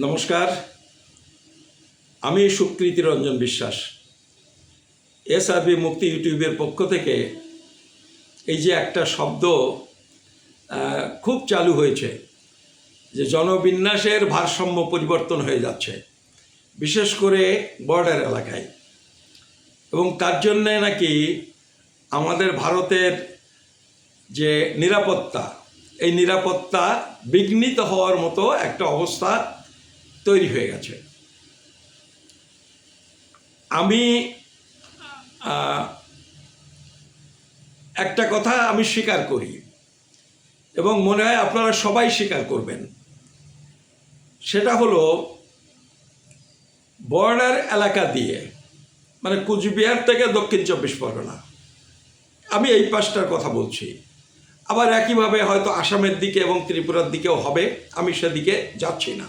নমস্কার। আমি সুকৃতি রঞ্জন বিশ্বাস। এসআরবি মুক্তি ইউটিউবের পক্ষ থেকে এই যে একটা শব্দ খুব চালু হয়েছে যে জনবিন্যাসের ভারসাম্য পরিবর্তন হয়ে যাচ্ছে, বিশেষ করে বর্ডার এলাকায়। এবং তার জন্যে নাকি আমাদের ভারতের যে নিরাপত্তা, এই নিরাপত্তা বিঘ্নিত হওয়ার মতো একটা অবস্থা তৈরি হয়ে গেছে। আমি একটা কথা আমি স্বীকার করি, এবং মনে হয় আপনারা সবাই স্বীকার করবেন। সেটা হলো, বর্ডার এলাকা দিয়ে মানে কুচবিহার থেকে দক্ষিণ চব্বিশ পরগনা, আমি এই পাশটার কথা বলছি। আবার একইভাবে হয়তো আসামের দিকে এবং ত্রিপুরার দিকেও হবে, আমি সেদিকে যাচ্ছি না।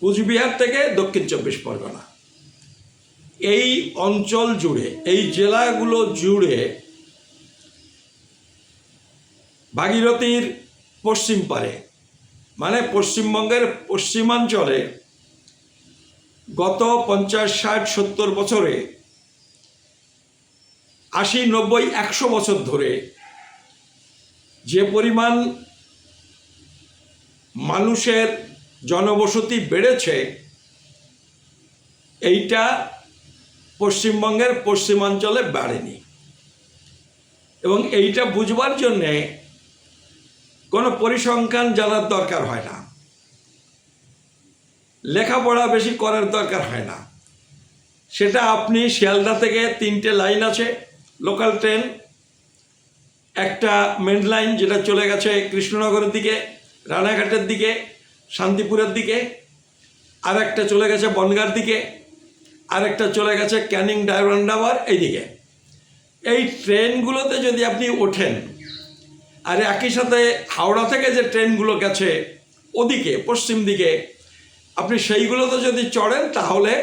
কুচবিহার থেকে দক্ষিণ চব্বিশ পরগনা। এই অঞ্চল জুড়ে, এই জেলাগুলো জুড়ে ভাগীরথীর পশ্চিম পারে মানে পশ্চিমবঙ্গের পশ্চিমাঞ্চলে গত পঞ্চাশ, ষাট, সত্তর বছরে আশি, নব্বই, একশো বছর ধরে যে পরিমাণ মানুষের জনবসতি বেড়েছে, এইটা পশ্চিমবঙ্গের পশ্চিমাঞ্চলে বাড়েনি। এবং এইটা বুঝবার জন্যে কোনো পরিসংখ্যান জানার দরকার হয় না। লেখাপড়া বেশি করার দরকার হয় না। সেটা আপনি শিয়ালদা থেকে তিনটে লাইন আছে, লোকাল ট্রেন, একটা মেন লাইন যেটা চলে গেছে কৃষ্ণনগরের দিকে, রানাঘাটের দিকে শান্তিপুরের দিকে আর একটা চলে গেছে বনগার দিকে আর একটা চলে গেছে ক্যানিং ডায়রান্ডাবার এইদিকে। এই ট্রেনগুলোতে যদি আপনি ওঠেন, আর একই সাথে হাওড়া থেকে যে ট্রেনগুলো গেছে ওদিকে, পশ্চিম দিকে, আপনি সেইগুলোতে যদি চড়েন, তাহলে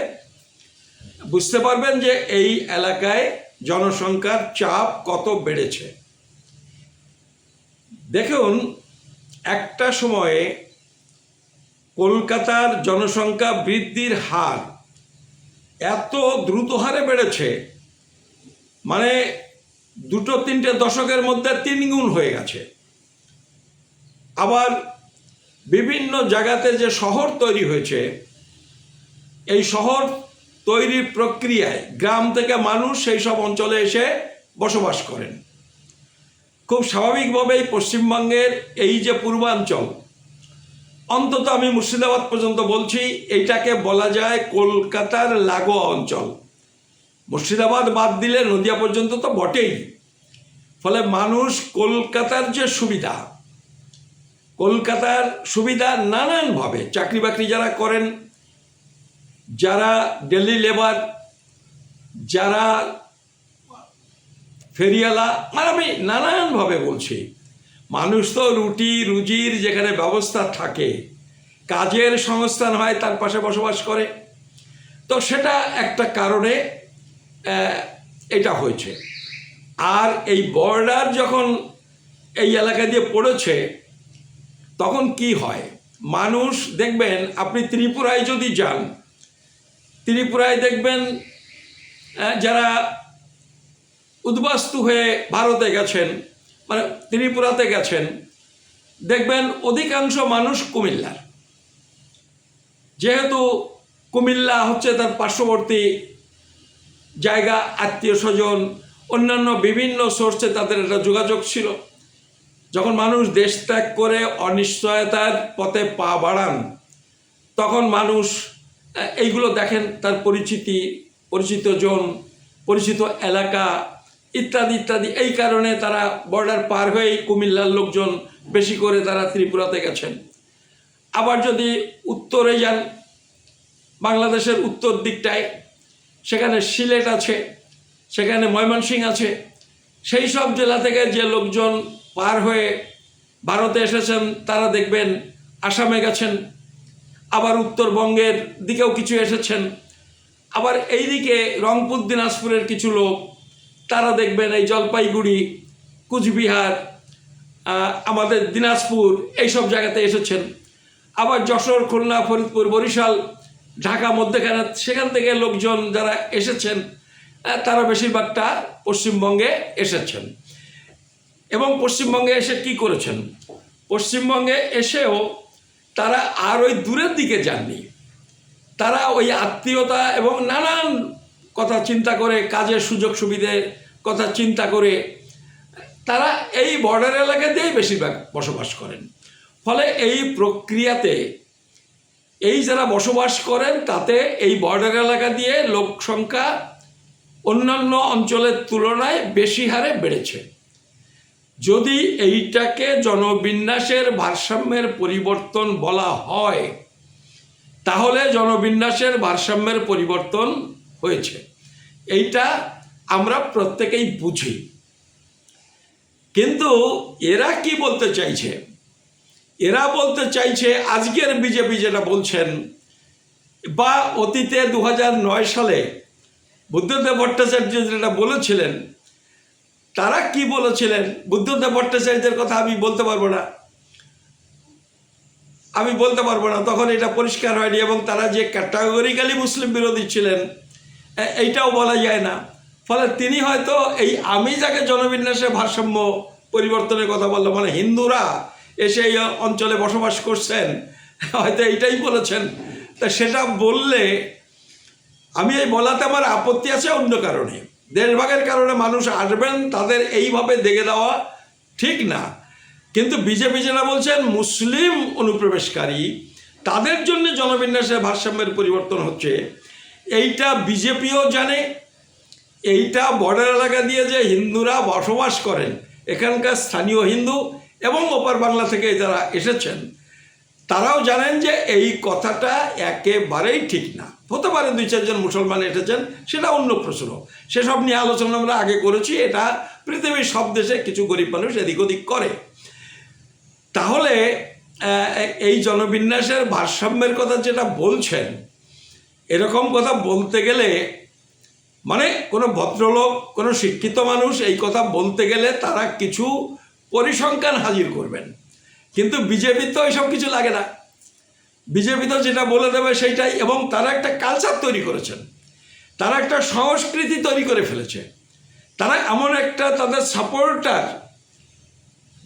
বুঝতে পারবেন যে এই এলাকায় জনসংখ্যার চাপ কত বেড়েছে। দেখুন, একটা সময়ে কলকাতার জনসংখ্যা বৃদ্ধির হার এত দ্রুত হারে বেড়েছে মানে দুটো তিনটে দশকের মধ্যে তিন গুণ হয়ে গেছে। আবার বিভিন্ন জায়গাতে যে শহর তৈরি হয়েছে, এই শহর তৈরির প্রক্রিয়ায় গ্রাম থেকে মানুষ সেই সব অঞ্চলে এসে বসবাস করেন। খুব স্বাভাবিকভাবেই পশ্চিমবঙ্গের এই যে পূর্বাঞ্চল অন্তত আমি মুর্শিদাবাদ পর্যন্ত বলছি, এটাকে বলা যায় কলকাতার লাগোয়া অঞ্চল। মুর্শিদাবাদ বাদ দিলে নদিয়া পর্যন্ত তো বটেই। ফলে মানুষ কলকাতার যে সুবিধা, কলকাতার সুবিধা নানানভাবে চাকরি বাকরি যারা করেন, যারা ডেলি লেবার যারা ফেরিয়ালা মানে আমি নানানভাবে বলছি মানুষ তো রুটি, রুজির যেখানে ব্যবস্থা থাকে, কাজের সংস্থান হয়, তার পাশে বসবাস করে। তো সেটা একটা কারণে এটা হয়েছে। আর এই বর্ডার যখন এই এলাকা দিয়ে পড়েছে, তখন কি হয়? মানুষ দেখবেন, আপনি ত্রিপুরায় যদি যান, ত্রিপুরায় দেখবেন যারা উদ্বাস্তু হয়ে ভারতে গেছেন মানে ত্রিপুরাতে গেছেন। দেখবেন অধিকাংশ মানুষ কুমিল্লার। যেহেতু কুমিল্লা হচ্ছে তার পার্শ্ববর্তী জায়গা, আত্মীয় স্বজন, অন্যান্য বিভিন্ন সোর্সে তাদের একটা যোগাযোগ ছিল। যখন মানুষ দেশ ত্যাগ করে অনিশ্চয়তার পথে পা বাড়ান, তখন মানুষ এইগুলো দেখেন তার পরিচিতি, পরিচিত জন, পরিচিত এলাকা ইত্যাদি ইত্যাদি। এই কারণে তারা বর্ডার পার হয়েই কুমিল্লার লোকজন বেশি করে তারা ত্রিপুরাতে গেছেন। আবার যদি উত্তরে যান, বাংলাদেশের উত্তর দিকটায়, সেখানে সিলেট আছে, সেখানে ময়মনসিং আছে, সেই সব জেলা থেকে যে লোকজন পার হয়ে ভারতে এসেছেন, তারা দেখবেন আসামে গেছেন, আবার উত্তরবঙ্গের দিকেও কিছু এসেছেন। আবার এইদিকে রংপুর, দিনাজপুরের কিছু লোক তারা দেখবেন এই জলপাইগুড়ি, কুচবিহার আমাদের দিনাজপুর, এইসব জায়গাতে এসেছেন। আবার যশোর, খুলনা, ফরিদপুর, বরিশাল, ঢাকা মধ্যখানে, সেখান থেকে লোকজন যারা এসেছেন তারা বেশিরভাগটা পশ্চিমবঙ্গে এসেছেন। এবং পশ্চিমবঙ্গে এসে কি করেছেন? পশ্চিমবঙ্গে এসেও তারা আর ওই দূরের দিকে যাননি। তারা ওই আত্মীয়তা এবং নানান কথা চিন্তা করে কাজের সুযোগ সুবিধের কথা চিন্তা করে, তারা এই বর্ডার এলাকা দিয়েই বেশিরভাগ বসবাস করেন। ফলে এই প্রক্রিয়াতে এই যারা বসবাস করেন, তাতে এই বর্ডার এলাকা দিয়ে লোক সংখ্যা অন্যান্য অঞ্চলের তুলনায় বেশি হারে বেড়েছে। যদি এইটাকে জনবিন্যাসের ভারসাম্যের পরিবর্তন বলা হয়, তাহলে জনবিন্যাসের ভারসাম্যের পরিবর্তন হয়েছে। এইটা আমরা প্রত্যেকেই বুঝি। কিন্তু এরা কি বলতে চাইছে? এরা বলতে চাইছে, আজকের বিজেপি যেটা বলছেন, বা অতীতে দু সালে বুদ্ধদেব ভট্টাচার্য যেটা বলেছিলেন, তারা কি বলেছিলেন? বুদ্ধদেব ভট্টাচার্যের কথা আমি বলতে পারব না। আমি বলতে পারব না, তখন এটা পরিষ্কার হয়নি এবং তারা যে ক্যাটাগরিক্যালি মুসলিম বিরোধী ছিলেন এইটাও বলা যায় না। ফলে তিনি হয়তো এই আমি যাকে জনবিন্যাসে ভারসাম্য পরিবর্তনের কথা বললাম মানে হিন্দুরা এসে এই অঞ্চলে বসবাস করছেন, হয়তো এইটাই বলেছেন। তা সেটা বললে আমি এই বলাতে আমার আপত্তি আছে অন্য কারণে। দেশভাগের কারণে মানুষ আসবেন, তাদের এইভাবে দেখে দেওয়া ঠিক না। কিন্তু বিজেপি যেটা বলছেন, মুসলিম অনুপ্রবেশকারী, তাদের জন্য জনবিন্যাসের ভারসাম্যের পরিবর্তন হচ্ছে। এইটা বিজেপিও জানে, এইটা বর্ডার এলাকা দিয়ে যে হিন্দুরা বসবাস করেন, এখানকার স্থানীয় হিন্দু এবং ওপার বাংলা থেকে যারা এসেছেন, তারাও জানেন যে এই কথাটা একেবারেই ঠিক না। হতে পারে দুই চারজন মুসলমান এসেছেন, সেটা অন্য প্রশ্ন। সেসব নিয়ে আলোচনা আমরা আগে করেছি, এটা পৃথিবীর সব দেশে কিছু গরিব মানুষ এদিক ওদিক করে। তাহলে এই জনবিন্যাসের ভারসাম্যের কথা যেটা বলছেন এরকম কথা বলতে গেলে মানে কোনো ভদ্রলোক, কোনো শিক্ষিত মানুষ এই কথা বলতে গেলে তারা কিছু পরিসংখ্যান হাজির করবেন। কিন্তু বিজেপি তো এসব কিছু লাগে না। বিজেপি তো যেটা বলে দেবে সেইটাই, এবং তারা একটা কালচার তৈরি করেছেন। তারা একটা সংস্কৃতি তৈরি করে ফেলেছে। তারা এমন একটা তাদের সাপোর্টার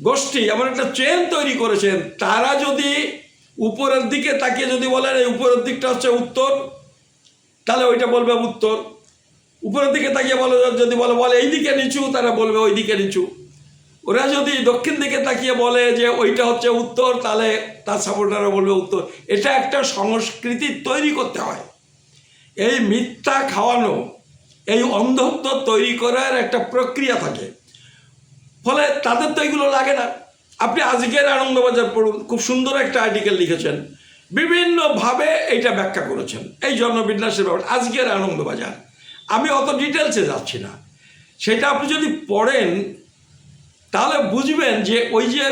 গোষ্ঠী, এমন একটা চেন তৈরি করেছেন। তারা যদি উপরের দিকে তাকিয়ে যদি বলেন, এই উপরের দিকটা হচ্ছে উত্তর তাহলে ওইটা বলবে উত্তর। উপরের দিকে তাকিয়ে বলে, যদি বলে বলে এই দিকে নিচু, তারা বলবে ওই দিকে নিচু। ওরা যদি দক্ষিণ দিকে তাকিয়ে বলে যে ওইটা হচ্ছে উত্তর, তাহলে তার সাপোর্টাররা বলবে উত্তর। এটা একটা সংস্কৃতি তৈরি করতে হয়। এই মিথ্যা খাওয়ানো, এই অন্ধত্ব তৈরি করার একটা প্রক্রিয়া থাকে। ফলে তাদের তো এগুলো লাগে না। আপনি আজকের আনন্দবাজার পড়ুন, খুব সুন্দর একটা আর্টিকেল লিখেছেন। বিভিন্নভাবে এইটা ব্যাখ্যা করেছেন। এই জন্মবিন্যাসের ব্যাপার। আজকের আনন্দবাজার। আমি অত ডিটেলসে যাচ্ছি না। সেটা আপনি যদি পড়েন, তাহলে বুঝবেন যে ওই যে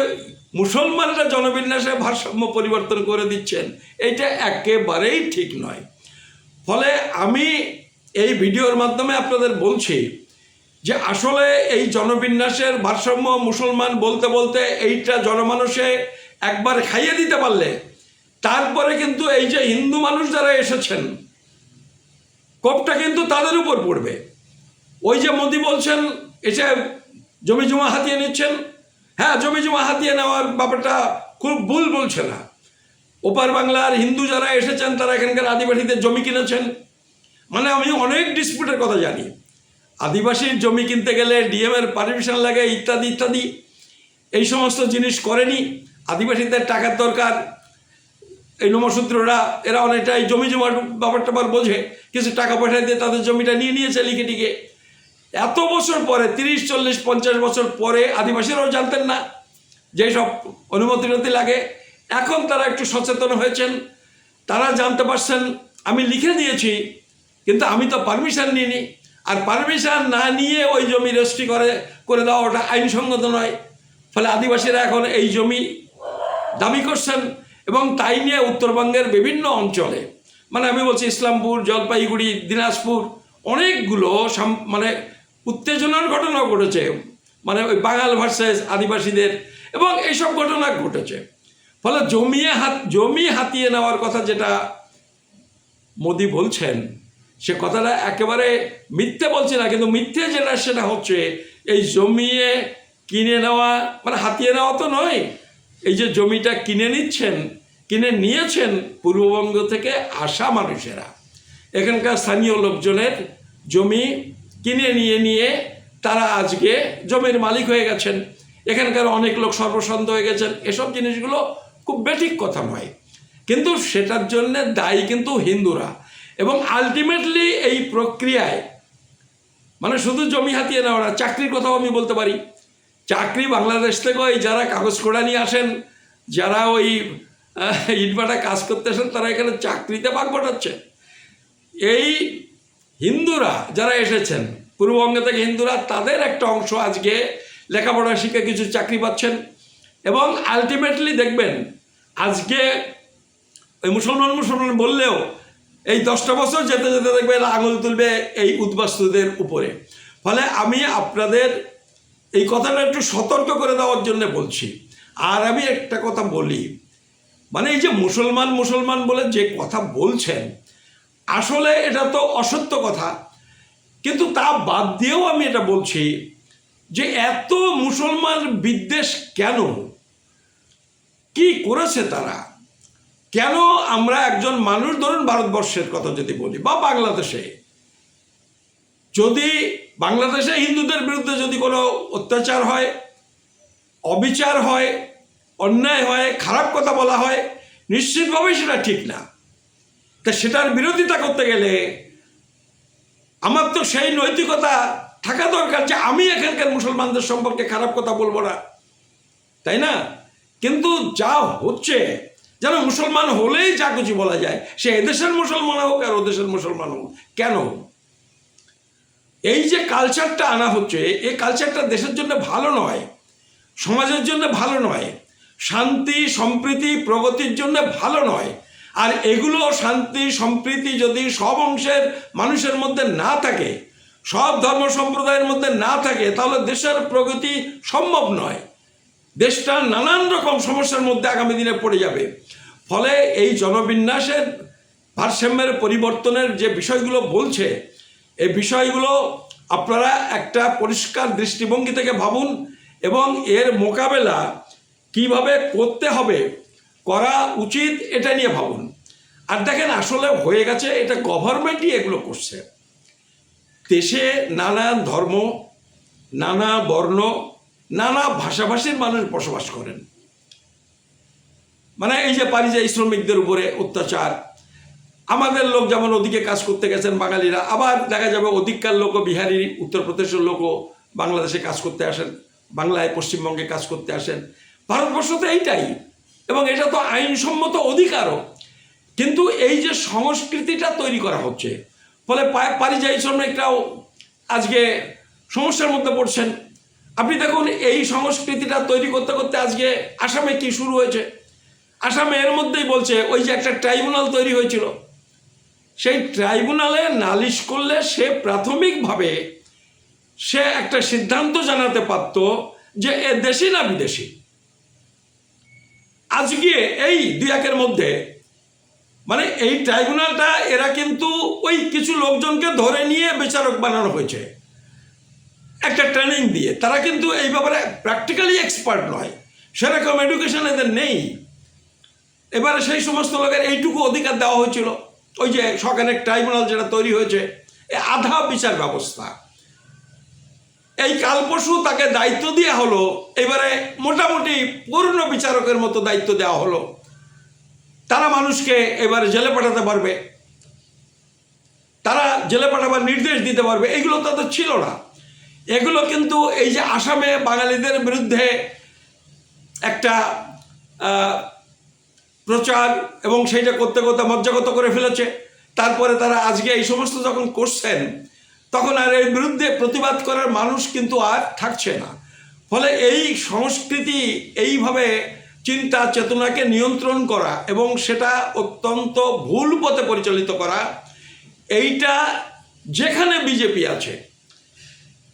মুসলমানরা জনবিন্যাসে ভারসাম্য পরিবর্তন করে দিচ্ছেন এইটা একেবারেই ঠিক নয়। ফলে আমি এই ভিডিওর মাধ্যমে আপনাদের বলছি যে আসলে এই জনবিন্যাসের ভারসাম্য মুসলমান বলতে বলতে এইটা জনমানুষে একবার খাইয়ে দিতে পারলে তারপরে কিন্তু এই যে হিন্দু মানুষ যারা এসেছেন, কোপটা কিন্তু তাদের উপর পড়বে। ওই যে মোদি বলছেন এসে জমি জমা হাতিয়ে নিচ্ছেন হ্যাঁ জমি জমা হাতিয়ে নেওয়ার ব্যাপারটা খুব ভুল বলছে না। ওপার বাংলার হিন্দু যারা এসেছেন, তারা এখানকার আদিবাসীদের জমি কিনেছেন। মানে আমি অনেক ডিসপিউটের কথা জানি। আদিবাসীর জমি কিনতে গেলে ডিএমের পারমিশন লাগে, ইত্যাদি ইত্যাদি। এই সমস্ত জিনিস করেনি। আদিবাসীদের টাকার দরকার এই নমসূত্ররা, এরা অনেকটাই জমি জমার ব্যাপার ট্যাপার বোঝে, কিছু টাকা পয়সা দিয়ে তাদের জমিটা নিয়ে নিয়েছে লিখে টিকে। এত বছর পরে, তিরিশ, চল্লিশ, পঞ্চাশ বছর পরে আদিবাসীরাও জানতেন না, যে সব অনুমতি টতি লাগে। এখন তারা একটু সচেতন হয়েছেন, তারা জানতে পারছেন, আমি লিখে দিয়েছি, কিন্তু আমি তো পারমিশন নিইনি। আর পারমিশন না নিয়ে ওই জমি রেজিস্ট্রি করে করে দেওয়া ওটা আইনসঙ্গত নয়। ফলে আদিবাসীরা এখন এই জমি দাবি করছেন এবং তাই নিয়ে উত্তরবঙ্গের বিভিন্ন অঞ্চলে মানে আমি বলছি ইসলামপুর, জলপাইগুড়ি, দিনাজপুর, অনেকগুলো মানে উত্তেজনার ঘটনাও ঘটেছে। মানে ওই বাঙাল ভার্সেস আদিবাসীদের এবং এইসব ঘটনা ঘটেছে। ফলে জমিয়ে হাত জমি হাতিয়ে নেওয়ার কথা যেটা মোদি বলছেন, সে কথাটা একেবারে মিথ্যে বলছে না, কিন্তু মিথ্যে যেটা সেটা হচ্ছে এই জমিয়ে কিনে নেওয়া মানে হাতিয়ে নেওয়া তো নয় এই যে জমিটা কিনে নিচ্ছেন, কিনে নিয়েছেন পূর্ববঙ্গ থেকে আসা মানুষেরা। এখানকার স্থানীয় লোকজনের জমি কিনে নিয়ে নিয়ে তারা আজকে জমির মালিক হয়ে গেছেন। এখানকার অনেক লোক সর্বসন্ত হয়ে গেছেন। এসব জিনিসগুলো খুব বেঠিক কথা নয়। কিন্তু সেটার জন্যে দায়ী কিন্তু হিন্দুরা। এবং আলটিমেটলি এই প্রক্রিয়ায় মানে শুধু জমি হাতিয়ে নেওয়া চাকরির কথাও আমি বলতে পারি। চাকরি বাংলাদেশ থেকে ওই যারা কাগজ কোড়া নিয়ে আসেন, যারা ওই ইটভাটা কাজ করতে আসেন, তারা এখানে চাকরিতে ভাগ বটাচ্ছে এই হিন্দুরা যারা এসেছেন, পূর্ববঙ্গ থেকে হিন্দুরা, তাদের একটা অংশ আজকে লেখাপড়া শিখে কিছু চাকরি পাচ্ছেন এবং আলটিমেটলি দেখবেন, আজকে ওই মুসলমান মুসলমান বললেও এই দশটা বছর যেতে যেতে দেখবেন আঙুল তুলবে এই উদ্বাস্তুদের উপরে। ফলে আমি আপনাদের এই কথাটা একটু সতর্ক করে দেওয়ার জন্য বলছি। আর আমি একটা কথা বলি। মানে এই যে মুসলমান মুসলমান বলে যে কথা বলছেন, আসলে এটা তো অসত্য কথা। কিন্তু তা বাদ দিয়েও আমি এটা বলছি যে এত মুসলমান বিদ্বেষ কেন? কি করেছে তারা? কেন আমরা একজন মানুষ, ধরুন ভারতবর্ষের কথা যদি বলি বা বাংলাদেশে, যদি বাংলাদেশে হিন্দুদের বিরুদ্ধে যদি কোনো অত্যাচার হয়, অবিচার হয়, অন্যায় হয়, খারাপ কথা বলা হয়, নিশ্চিতভাবেই সেটা ঠিক না। তা সেটার বিরোধিতা করতে গেলে আমার তো সেই নৈতিকতা থাকা দরকার যে আমি এখানকার মুসলমানদের সম্পর্কে খারাপ কথা বলব না। তাই না? কিন্তু যা হচ্ছে, যেন মুসলমান হলেই যা কিছু বলা যায়, সে এদেশের মুসলমান হোক আর ওদেশের মুসলমান হোক, কেন এই যে কালচারটা আনা হচ্ছে, এই কালচারটা দেশের জন্য ভালো নয়, সমাজের জন্য ভালো নয়, শান্তি, সম্প্রীতি, প্রগতির জন্য ভালো নয়। আর এগুলো শান্তি, সম্প্রীতি যদি সব অংশের মানুষের মধ্যে না থাকে, সব ধর্ম সম্প্রদায়ের মধ্যে না থাকে, তাহলে দেশের প্রগতি সম্ভব নয়। দেশটা নানান রকম সমস্যার মধ্যে আগামী দিনে পড়ে যাবে। ফলে এই জনবিন্যাসের ভারসাম্যের পরিবর্তনের যে বিষয়গুলো বলছে এই বিষয়গুলো আপনারা একটা পরিষ্কার দৃষ্টিভঙ্গি থেকে ভাবুন এবং এর মোকাবেলা কীভাবে করতে হবে করা উচিত এটা নিয়ে ভাবুন। আর দেখেন, আসলে হয়ে গেছে, এটা গভর্নমেন্টই এগুলো করছে। দেশে নানা ধর্ম, নানা বর্ণ, নানা ভাষাভাষীর মানুষ বসবাস করেন। মানে এই যে পারিযায়ী শ্রমিকদের উপরে অত্যাচার আমাদের লোক যেমন ওদিকে কাজ করতে গেছেন বাঙালিরা, আবার দেখা যাবে অধিককার লোকও বিহারি, উত্তরপ্রদেশের লোকও বাংলাদেশে কাজ করতে আসেন, বাংলায় পশ্চিমবঙ্গে কাজ করতে আসেন। ভারতবর্ষ তো এইটাই, এবং এটা তো আইনসম্মত অধিকারও। কিন্তু এই যে সংস্কৃতিটা তৈরি করা হচ্ছে, ফলে পারিযায়ী শ্রমিকরাও আজকে সমস্যার মধ্যে পড়ছেন। আপনি দেখুন, এই সংস্কৃতিটা তৈরি করতে করতে আজকে আসামে কি শুরু হয়েছে? আসামে এর মধ্যেই বলছে, ওই যে একটা ট্রাইব্যুনাল তৈরি হয়েছিল সেই ট্রাইব্যুনালে নালিশ করলে সে প্রাথমিকভাবে সে একটা সিদ্ধান্ত জানাতে পারত যে এ দেশি না বিদেশি। আজকে এই দুই একের মধ্যে মানে এই ট্রাইব্যুনালটা এরা কিন্তু ওই কিছু লোকজনকে ধরে নিয়ে বিচারক বানানো হয়েছে। একটা ট্রেনিং দিয়ে। তারা কিন্তু এই ব্যাপারে প্র্যাকটিক্যালি এক্সপার্ট নয়। সেরকম এডুকেশন এদের নেই। এবারে সেই সমস্ত লোকের এইটুকু অধিকার দেওয়া হয়েছিল। ওই যে সরকারের ট্রাইব্যুনাল যেটা তৈরি হয়েছে, এ আধা বিচার ব্যবস্থা। এই কালপশু তাকে দায়িত্ব দেওয়া হলো, এবারে মোটামুটি পূর্ণ বিচারকের মতো দায়িত্ব দেওয়া হলো। তারা মানুষকে এবারে জেলে পাঠাতে পারবে। তারা জেলে পাঠাবার নির্দেশ দিতে পারবে, এগুলো তাদের ছিল না। এগুলো কিন্তু এই যে আসামে বাঙালিদের বিরুদ্ধে একটা প্রচার এবং সেইটা করতে করতে মজ্জাগত করে ফেলেছে। তারপরে তারা আজকে এই সমস্ত যখন করছেন, তখন আর এর বিরুদ্ধে প্রতিবাদ করার মানুষ কিন্তু আর থাকছে না। ফলে এই সংস্কৃতি এইভাবে চিন্তা চেতনাকে নিয়ন্ত্রণ করা এবং সেটা অত্যন্ত ভুল পথে পরিচালিত করা, এইটা যেখানে বিজেপি আছে,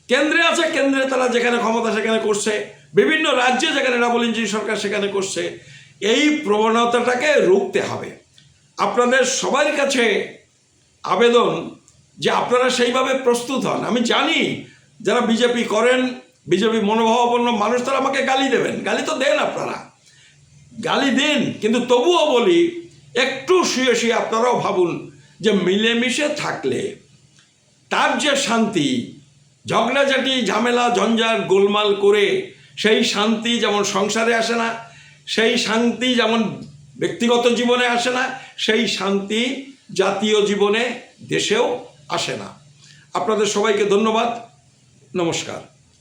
কেন্দ্রে আছে, কেন্দ্রে তারা যেখানে ক্ষমতা সেখানে করছে, বিভিন্ন রাজ্যে যেখানে ডাবল ইঞ্জিন সরকার সেখানে করছে এই প্রবণতাটাকে রুখতে হবে। আপনাদের সবার কাছে আবেদন যে আপনারা সেইভাবে প্রস্তুত হন। আমি জানি যারা বিজেপি করেন, বিজেপি মনোভাবাপন্ন মানুষ, তারা আমাকে গালি দেবেন। গালি তো দেন আপনারা। গালি দিন, কিন্তু তবুও বলি, একটু শুয়ে শুয়ে আপনারাও ভাবুন যে মিলেমিশে থাকলে তার যে শান্তি, ঝগড়াঝাটি, ঝামেলা, ঝঞ্ঝাট, গোলমাল করে সেই শান্তি যেমন সংসারে আসে না সেই শান্তি যেমন ব্যক্তিগত জীবনে আসে না, সেই শান্তি জাতীয় জীবনে দেশেও আসে না। আপনাদের সবাইকে ধন্যবাদ। নমস্কার।